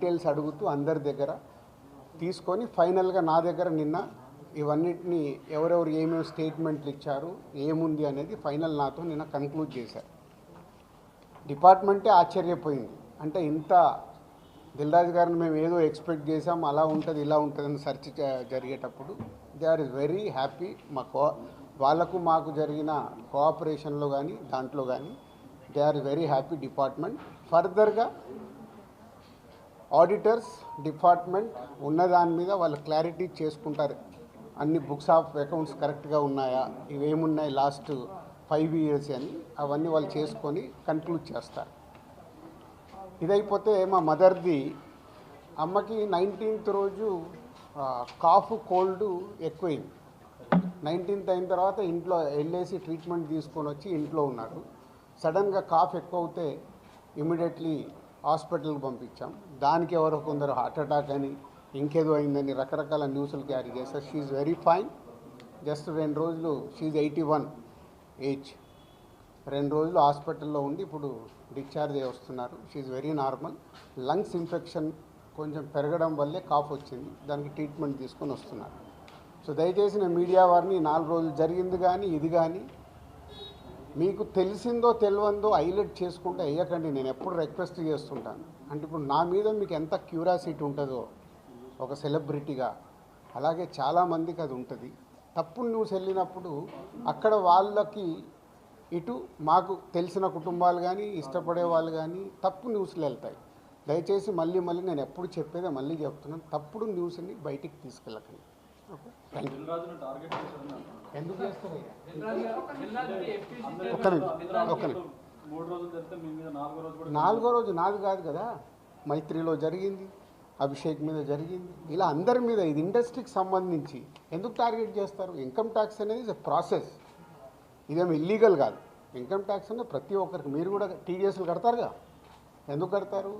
Details అడుగుతూ అందరి దగ్గర తీసుకొని ఫైనల్గా నా దగ్గర నిన్న ఇవన్నిటిని ఎవరెవరు ఏమేమి స్టేట్మెంట్లు ఇచ్చారు ఏముంది అనేది ఫైనల్ నాతో నిన్న కన్క్లూడ్ చేశారు డిపార్ట్మెంటే ఆశ్చర్యపోయింది. అంటే ఇంత దిల్రాజ్ గారిని మేము ఏదో ఎక్స్పెక్ట్ చేసాం అలా ఉంటుంది ఇలా ఉంటుంది అని సెర్చ్ జరిగేటప్పుడు దే ఆర్ వెరీ హ్యాపీ మా కో వాళ్ళకు మాకు జరిగిన కోఆపరేషన్లో కానీ దాంట్లో కానీ they are very happy department. ఫర్దర్గా ఆడిటర్స్ డిపార్ట్మెంట్ ఉన్న దాని మీద వాళ్ళు క్లారిటీ చేసుకుంటారు. అన్ని బుక్స్ ఆఫ్ అకౌంట్స్ కరెక్ట్గా ఉన్నాయా? ఇవేమున్నాయి లాస్ట్ ఫైవ్ ఇయర్స్ అని అవన్నీ వాళ్ళు చేసుకొని కన్క్లూడ్ చేస్తారు. ఇదైపోతే మా మదర్ది అమ్మకి నైన్టీన్త్ రోజు కాఫ్ కోల్డ్ ఎక్కువైంది. నైన్టీన్త్ అయిన తర్వాత ఇంట్లో వెళ్ళేసి ట్రీట్మెంట్ తీసుకొని వచ్చి ఇంట్లో ఉన్నారు. సడన్గా కాఫ్ ఎక్కువ అవుతే ఇమీడియట్లీ హాస్పిటల్కి పంపించాం. దానికి ఎవరో కొందరు హార్ట్ అటాక్ అని ఇంకేదో అయిందని రకరకాల న్యూస్లు క్యారీ చేస్తారు షీఈ్ వెరీ ఫైన్ జస్ట్ రెండు రోజులు షీఈ్ ఎయిటీ వన్ ఏజ్ రెండు రోజులు హాస్పిటల్లో ఉండి ఇప్పుడు డిశ్చార్జ్ అయ్యి వస్తున్నారు. She very normal lungs infection కొంచెం పెరగడం వల్లే కాఫ్ వచ్చింది. దానికి ట్రీట్మెంట్ తీసుకొని వస్తున్నారు. సో దయచేసి నేను మీడియా వారిని నాలుగు రోజులు జరిగింది కానీ ఇది కానీ మీకు తెలిసిందో తెలియందో హైలైట్ చేసుకుంటే వేయకండి నేను ఎప్పుడు రిక్వెస్ట్ చేస్తుంటాను. అంటే ఇప్పుడు నా మీద మీకు ఎంత క్యూరాసిటీ ఉంటుందో ఒక సెలబ్రిటీగా అలాగే చాలామందికి అది ఉంటుంది. తప్పుడు న్యూస్ వెళ్ళినప్పుడు అక్కడ వాళ్ళకి ఇటు మాకు తెలిసిన కుటుంబాలు కానీ ఇష్టపడే వాళ్ళు కానీ తప్పు న్యూస్లు వెళ్తాయి. దయచేసి మళ్ళీ మళ్ళీ నేను ఎప్పుడు చెప్పేదే మళ్ళీ చెప్తున్నాను తప్పుడు న్యూస్ని బయటికి తీసుకెళ్ళకండి. ఎందుకు చేస్తారు ఒక్క నిమిషం ఒక్క నిమిషం నాలుగో రోజు నాది కాదు కదా. మైత్రిలో జరిగింది అభిషేక్ మీద జరిగింది. ఇలా అందరి మీద ఇది ఇండస్ట్రీకి సంబంధించి ఎందుకు టార్గెట్ చేస్తారు? ఇన్కమ్ ట్యాక్స్ అనేది ఇస్ ప్రాసెస్ ఇదేమి ఇల్లీగల్ కాదు. ఇన్కమ్ ట్యాక్స్ అనేది ప్రతి ఒక్కరికి మీరు కూడా టీడీఎస్లు కడతారుగా? ఎందుకు కడతారు?